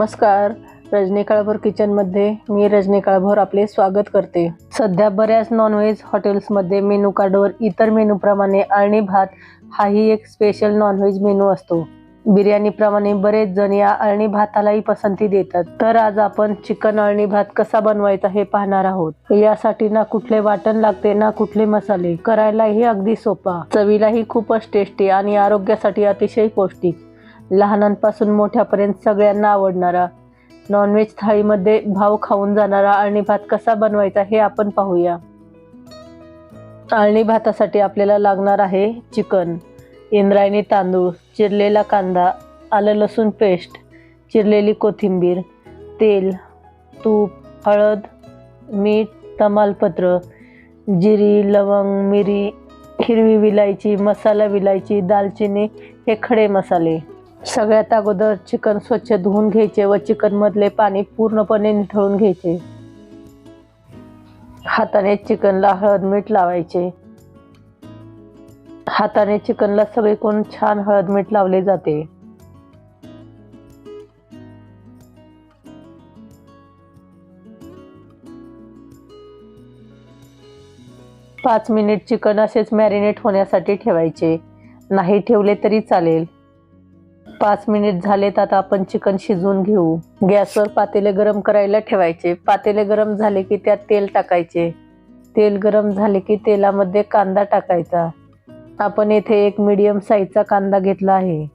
नमस्कार. रजनी काळभोर किचनमध्ये मी रजनी काळभोर आपले स्वागत करते. सध्या बऱ्याच नॉनव्हेज हॉटेल्समध्ये मेनू कार्डवर इतर मेनूप्रमाणे अळणी भात हाही एक स्पेशल नॉनव्हेज मेनू असतो. बिर्याणीप्रमाणे बरेच जण या अळणी भातालाही पसंती देतात. तर आज आपण चिकन अळणी भात कसा बनवायचा हे पाहणार आहोत. यासाठी ना कुठले वाटण लागते ना कुठले मसाले करायलाही अगदी सोपा. चवीलाही खूपच टेस्टी आणि आरोग्यासाठी अतिशय पौष्टिक. लहानांपासून मोठ्यापर्यंत सगळ्यांना आवडणारा नॉनव्हेज थाळीमध्ये भाव खाऊन जाणारा अळणी भात कसा बनवायचा हे आपण पाहूया. अळणी भातासाठी आपल्याला लागणार आहे चिकन इंद्रायणी तांदूळ चिरलेला कांदा आलं लसूण पेस्ट चिरलेली कोथिंबीर तेल तूप हळद मीठ तमालपत्र जिरी लवंग मिरी हिरवी विलायची मसाला विलायची दालचिनी हे खडे मसाले. सगळ्यात अगोदर चिकन स्वच्छ धुवून घ्यायचे व चिकनमधले पाणी पूर्णपणे निथळून घ्यायचे. हाताने चिकनला हळद मीठ लावायचे. हाताने चिकनला सगळीकडून छान हळद मीठ लावले जाते. पाच मिनिट चिकन असेच मॅरिनेट होण्यासाठी ठेवायचे. नाही ठेवले तरी चालेल. पाच मिनिट झालेत आता आपण चिकन शिजवून घेऊ. गॅसवर पातेले गरम करायला ठेवायचे. पातेले गरम झाले की त्यात तेल टाकायचे. तेल गरम झाले की तेलामध्ये कांदा टाकायचा. आपण येथे एक मीडियम साईजचा कांदा घेतला आहे.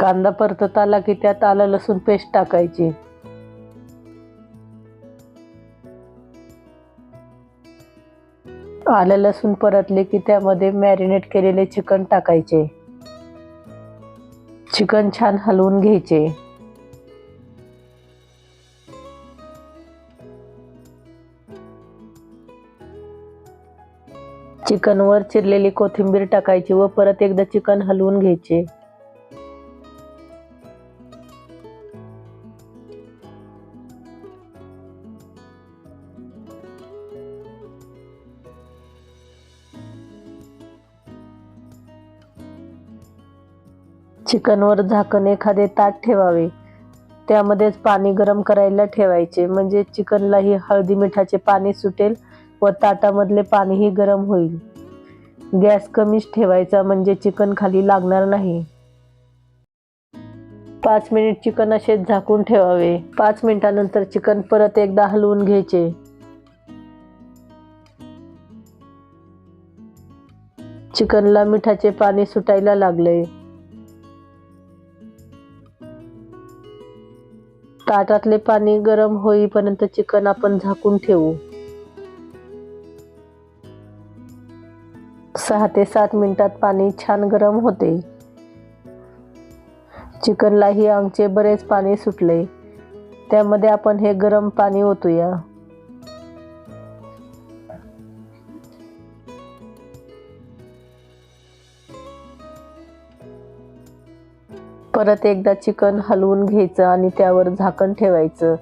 कांदा परतत आला की त्यात आलं लसूण पेस्ट टाकायची. आलं लसूण परतले की त्यामध्ये मॅरिनेट केलेले चिकन टाकायचे. चिकन छान हलवून घ्यायचे. चिकनवर चिरलेली कोथिंबीर टाकायची व परत एकदा चिकन हलवून घ्यायचे. चिकनवर झाकण एखादे ताट ठेवावे. त्यामध्येच पाणी गरम करायला ठेवायचे. म्हणजे चिकनलाही हळदी मिठाचे पाणी सुटेल व ताटामधले पाणीही गरम होईल. गॅस कमीच ठेवायचा म्हणजे चिकन खाली लागणार नाही. पाच मिनिट चिकन असेच झाकून ठेवावे. पाच मिनिटानंतर चिकन परत एकदा हलवून घ्यायचे. चिकनला मिठाचे पाणी सुटायला लागले. ताटातले पाणी गरम होईपर्यंत चिकन आपण झाकून ठेवू. सहा ते सात मिनिटात पाणी छान गरम होते. चिकनलाही आमचे बरेच पाणी सुटले. त्यामध्ये आपण हे गरम पाणी ओतूया. परत एकदा चिकन हलवून घ्यायचं आणि त्यावर झाकण ठेवायचं.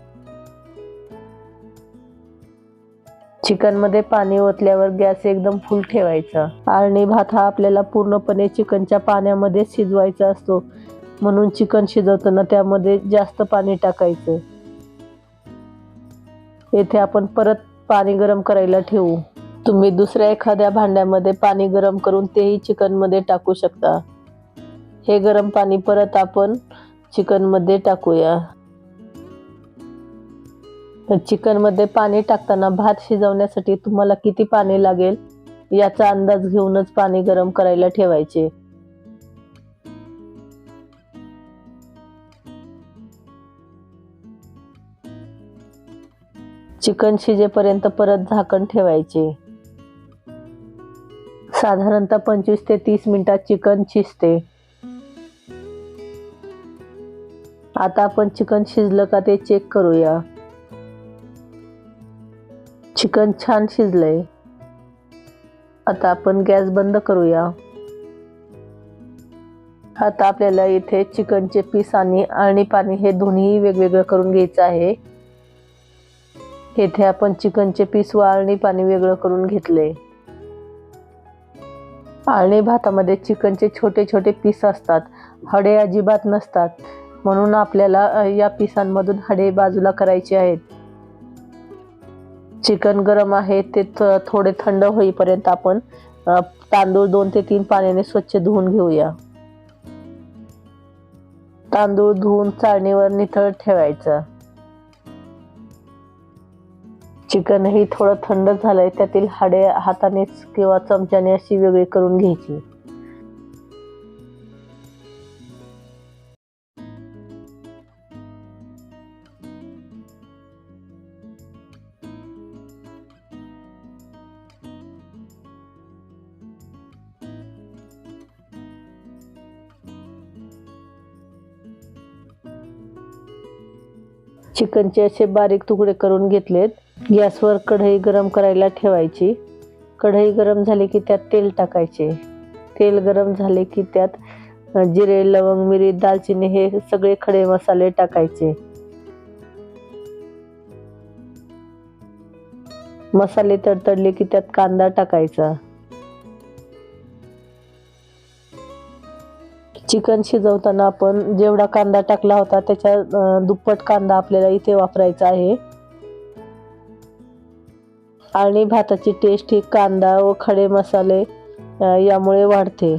चिकनमध्ये पाणी ओतल्यावर गॅस एकदम फुल ठेवायचा. आळणी भात हा आपल्याला पूर्णपणे चिकनच्या पाण्यामध्ये शिजवायचा असतो. म्हणून चिकन शिजवताना त्यामध्ये जास्त पाणी टाकायचं. येथे आपण परत पाणी गरम करायला ठेवू. तुम्ही दुसऱ्या एखाद्या भांड्यामध्ये पाणी गरम करून तेही चिकनमध्ये टाकू शकता. हे गरम पाणी परत आपण चिकनमध्ये टाकूया. चिकनमध्ये पाणी टाकताना भात शिजवण्यासाठी तुम्हाला किती पाणी लागेल? याचा अंदाज घेऊनच पाणी गरम करायला ठेवायचे. चिकन शिजेपर्यंत परत झाकण ठेवायचे. साधारणतः पंचवीस ते तीस मिनिटात चिकन शिजते. आता आपण चिकन शिजलं का ते चेक करूया. चिकन छान शिजलंय. आता आपण गॅस बंद करूया. आता आपल्याला इथे चिकनचे पीस आणि आळणी पाणी हे दोन्ही वेगवेगळं करून घ्यायचं आहे. येथे आपण चिकनचे पीस व आळणी पाणी वेगळं करून घेतले आळणी भातामध्ये चिकनचे छोटे छोटे पीस असतात. हडे अजिबात नसतात. म्हणून आपल्याला या पिसांमधून हाडे बाजूला करायचे आहेत. चिकन गरम आहे ते थ- थोडे थंड होईपर्यंत आपण तांदूळ दोन ते तीन पाण्याने स्वच्छ धुवून घेऊया. तांदूळ धुवून चाळणीवर निथळ ठेवायचं. चिकन ही थोडं थंड झालंय त्यातील हाडे हातानेच किंवा चमच्याने अशी वेगळी करून घ्यायची. चिकनचे असे बारीक तुकडे करून घेतलेत. गॅसवर कढई गरम करायला ठेवायची. कढई गरम झाली की त्यात तेल टाकायचे. तेल गरम झाले की त्यात जिरे लवंग मिरी दालचिनी हे सगळे खडे मसाले टाकायचे. मसाले तडतडले की त्यात कांदा टाकायचा. चिकन शिजवताना आपण जेवढा कांदा टाकला होता त्याच्या दुप्पट कांदा आपल्याला इथे वापरायचा आहे. आणि भाताची टेस्ट ही कांदा व खडे मसाले यामुळे वाढते.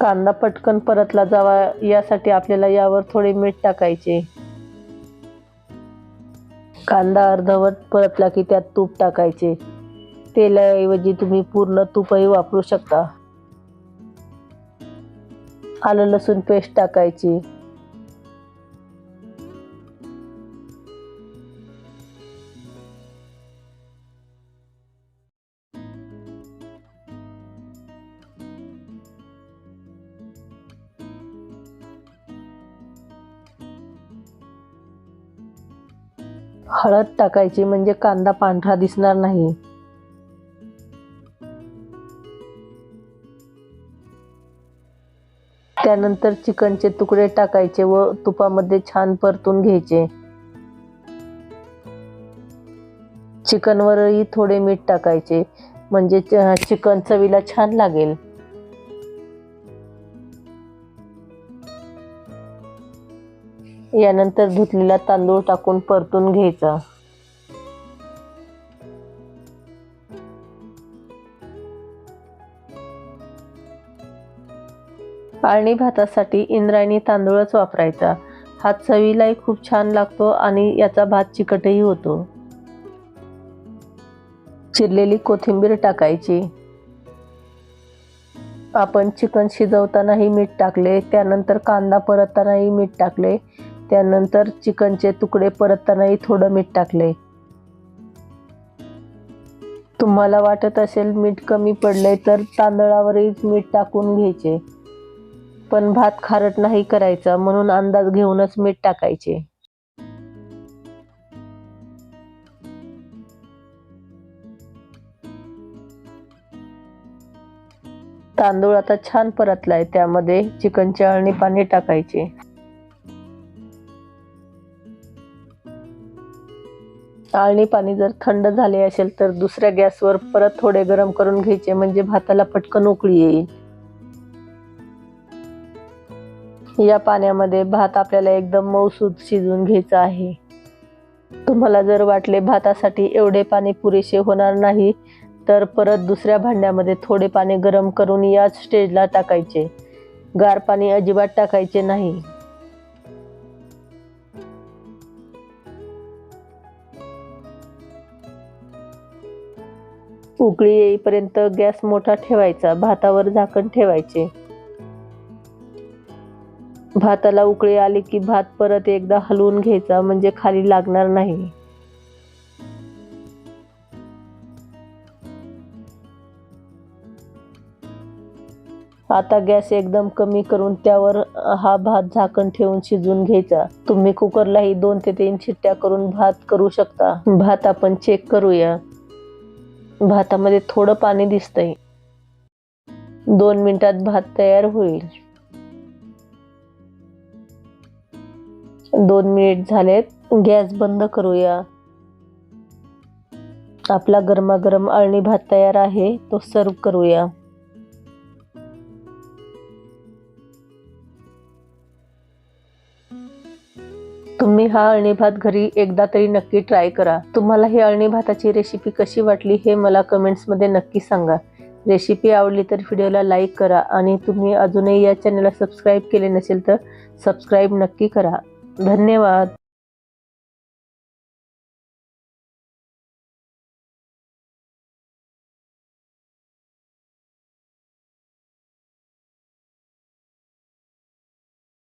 कांदा पटकन परतला जावा यासाठी आपल्याला यावर थोडे मीठ टाकायचे. कांदा अर्धवट परतला की त्यात तूप टाकायचे. तेलाऐवजी तुम्ही पूर्ण तूपही वापरू शकता. आलं लसूण पेस्ट टाकायची. हळद टाकायची म्हणजे कांदा पांढरा दिसणार नाही. त्यानंतर चिकनचे तुकडे टाकायचे व तुपामध्ये छान परतून घ्यायचे. चिकनवरही थोडे मीठ टाकायचे म्हणजे च- चिकन चवीला छान लागेल. यानंतर धुतलेला तांदूळ टाकून परतून घ्यायचा. आळणी भातासाठी इंद्रायणी तांदूळच वापरायचा. हा चवीलाही खूप छान लागतो आणि याचा भात चिकटही होतो. चिरलेली कोथिंबीर टाकायची. आपण चिकन शिजवतानाही मीठ टाकले त्यानंतर कांदा परततानाही मीठ टाकले त्यानंतर चिकनचे तुकडे परततानाही थोडं मीठ टाकले. तुम्हाला वाटत असेल मीठ कमी पडले तर तांदळावरही मीठ टाकून घ्यायचे. पण भात खारट नाही करायचा म्हणून अंदाज घेऊनच मीठ टाकायचे. तांदूळ आता छान परतलाय त्यामध्ये चिकनचे चाळणी पाणी टाकायचे. आळणी पाणी जर थंड झाले असेल तर दुसऱ्या गॅसवर परत थोडे गरम करून घ्यायचे म्हणजे भाताला पटकन उकळी येईल. या पाण्यामध्ये भात आपल्याला एकदम मऊसूद शिजवून घ्यायचा आहे. तुम्हाला जर वाटले भातासाठी एवढे पाणी पुरेसे होणार नाही तर परत दुसऱ्या भांड्यामध्ये थोडे पाणी गरम करून याच स्टेजला टाकायचे. गार पाणी अजिबात टाकायचे नाही. उकळी येईपर्यंत गॅस मोठा ठेवायचा भातावर झाकण ठेवायचे. भाताला उकळी आली की भात परत एकदा हलवून घ्यायचा म्हणजे खाली लागणार नाही. आता गॅस एकदम कमी करून त्यावर हा भात झाकण ठेवून शिजवून घ्यायचा. तुम्ही कुकरलाही दोन ते तीन शिट्ट्या करून भात करू शकता. भात आपण चेक करूया. भातामध्ये थोडं पाणी दिसतंय. दोन मिनिटात भात तयार होईल. दोन मिनिट झालेत. गॅस बंद करूया. आपला गरमागरम अळणी भात तयार आहे तो सर्व करूया. तुम्ही हा अळणी भात घरी एकदा तरी नक्की ट्राय करा. तुम्हाला ही अळणी भाताची रेसिपी कशी वाटली हे मला कमेंट्समध्ये नक्की सांगा. रेसिपी आवडली तर व्हिडिओला लाईक करा आणि तुम्ही अजूनही या चॅनलला सबस्क्राईब केले नसेल तर सबस्क्राईब नक्की करा. धन्यवाद.